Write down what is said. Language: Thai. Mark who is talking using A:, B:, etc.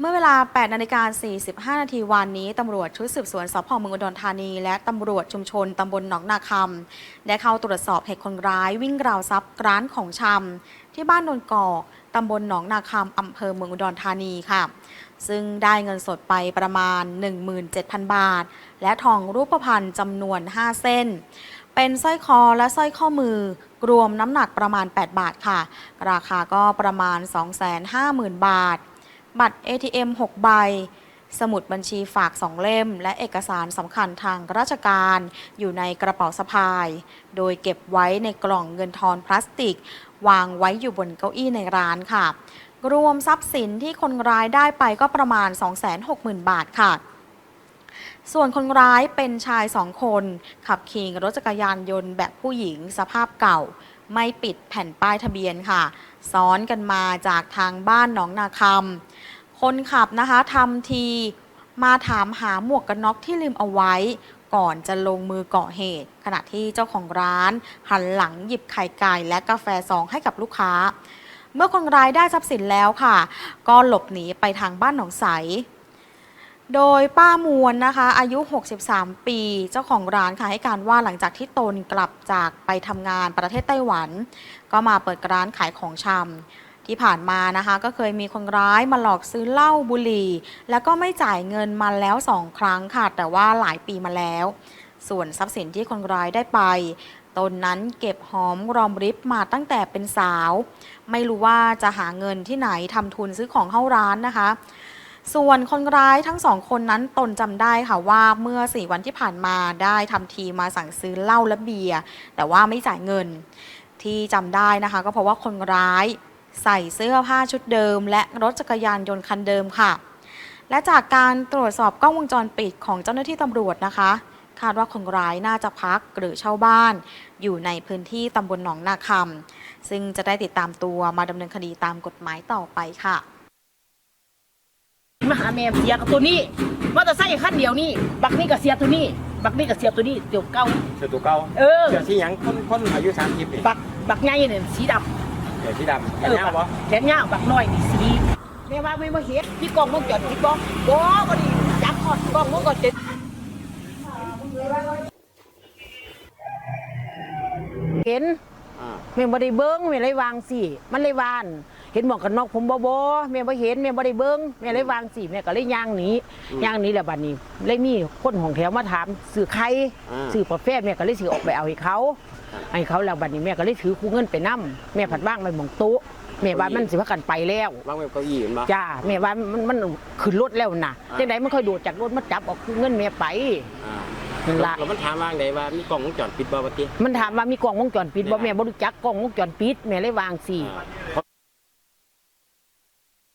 A: เมื่อเวลา 8 นาฬิกา45 นาทีวันนี้ ตำรวจชุดสืบสวนสพเมืองอุดรธานี และตำรวจชุมชนตำบลหนองนาคำได้เข้าตรวจสอบเหตุคนร้ายวิ่งราวทรัพย์ร้านของชำที่บ้านโนนกอกตำบลหนองนาคำอำเภอเมืองอุดรธานีค่ะ ซึ่งได้เงินสดไปประมาณ 17,000 บาท และทองรูปพรรณจำนวน 5 เส้น เป็นสร้อยคอและสร้อยข้อมือรวมน้ำหนักประมาณ 8 บาทค่ะ ราคาก็ประมาณ 250,000 บาท บัตร ATM 6 ใบ สมุดบัญชีฝาก2เล่ม และเอกสารสำคัญทางราชการ อยู่ในกระเป๋าสะพาย โดยเก็บไว้ในกล่องเงินทอนพลาสติก วางไว้อยู่บนเก้าอี้ในร้านค่ะ รวมทรัพย์สินที่คนร้ายได้ไปก็ประมาณ 260,000 บาทค่ะส่วนคนร้ายเป็นชายสองคน ขับขี่รถจักรยานยนต์แบบผู้หญิงสภาพเก่า ไม่ปิดแผ่นป้ายทะเบียนค่ะ ซ้อนกันมาจากทางบ้านหนองนาคำคนขับนะคะทำทีมาถามหาหมวกกันน็อกที่ลืมเอาไว้ ก่อนจะลงมือก่อเหตุ ขณะที่เจ้าของร้าน หันหลังหยิบไข่ไก่และกาแฟซองให้กับลูกค้า เมื่อคนร้ายได้ทรัพย์สินแล้วค่ะ ก็หลบหนีไปทางบ้านหนองใส โดยป้ามวลนะคะ อายุ 63 ปี เจ้าของร้านค่ะให้การว่าหลังจากที่ตนกลับจากไปทำงานประเทศไต้หวัน ก็มาเปิดร้านขายของชำที่ผ่านมานะคะ ก็เคยมีคนร้ายมาหลอกซื้อเหล้าบุหรี่ แล้วก็ไม่จ่ายเงินมาแล้วสองครั้งค่ะ แต่ว่าหลายปีมาแล้ว ส่วนทรัพย์สินที่คนร้ายได้ไปตนนั้นเก็บหอมรอมริบมาตั้งแต่เป็นสาว ไม่รู้ว่าจะหาเงินที่ไหนทำทุนซื้อของเข้าร้านนะคะ ส่วนคนร้ายทั้งสองคนนั้นตนจำได้ค่ะว่าเมื่อสี่วันที่ผ่านมาได้ทำทีมาสั่งซื้อเหล้าและเบียร์แต่ว่าไม่จ่ายเงิน ที่จำได้นะคะ ก็เพราะว่าคนร้ายใส่เสื้อผ้าชุดเดิม และรถจักรยานยนต์คันเดิมค่ะ และจากการตรวจสอบกล้องวงจรปิดของเจ้าหน้าที่ตำรวจนะคะ คาดว่าคนร้ายน่าจะพักหรือเช่าบ้าน อยู่ในพื้นที่ตำบลหนองนาคำซึ่งจะได้ติดตามตัวมาดำเนินคดีตามกฎหมายต่อไปค่ะ
B: มาหาแม่เสียกับตัวนี้มอเตอร์ไซค์คันเดียวนี่บักนี่ก็เสียตัวนี้ บักนี่ก็เสียตัวนี้เดี๋ยวเก่า
C: เสือตัวเก่า
B: เออ
C: เสือสีหยังคนคนอายุสามสิบนี่
B: บักบักใหญ่เนี่ยสีด
C: เสือสีดำำแขนยาว
B: บั
C: บ่
B: กแขนยาวบักน้อยนี่สีแม่ว่าไม่มาเห็นพี่กล้องวงจรปิดบ่บ่ก็ดีจับหอดกล้องวงจรปิดเห็น
C: อ่า
B: แม่บ่ได้เบิ่งแม่เลยวางสิมันเลยวาน เห็นหมวกกันน็อกผมบ่บ่แม่บ่เห็นแม่บ่ได้เบิ่งแม่เลยวางสิแม่ก็เลยย่างหนีย่างหนีแล้วบัดนี้เลยมีคนของแถวมาถามซื้อใคร
C: อ่า
B: ซื้อกาแฟแม่ก็เลยสิออกไปเอาให้เขาให้เขาแล้วบัดนี้แม่ก็เลยถือคู่เงินไปนํแม่ผัดว่างไว้หมองโต๊ะแม่ว่ามันสิพากันไปแล้ว
C: วางไว้เก้าอี้เห็นบ่
B: จ้าแม่ว่ามันมันขึ้นรถแล้วน่ะ
C: อ่า
B: จังไดมันค่อยโดดจากรถมาจับเอาคู่เงินแม่ไป
C: อ่า
B: นั่นล่ะ
C: แล้วมันถามว่าไงว่ามีกล้องวงจรปิดบ่ปะติ
B: มันถามว่ามีกล้องวงจรปิดบ่แม่บ่รู้จักกล้องวงจรปิดแม่เลยวางสิ
C: อ่า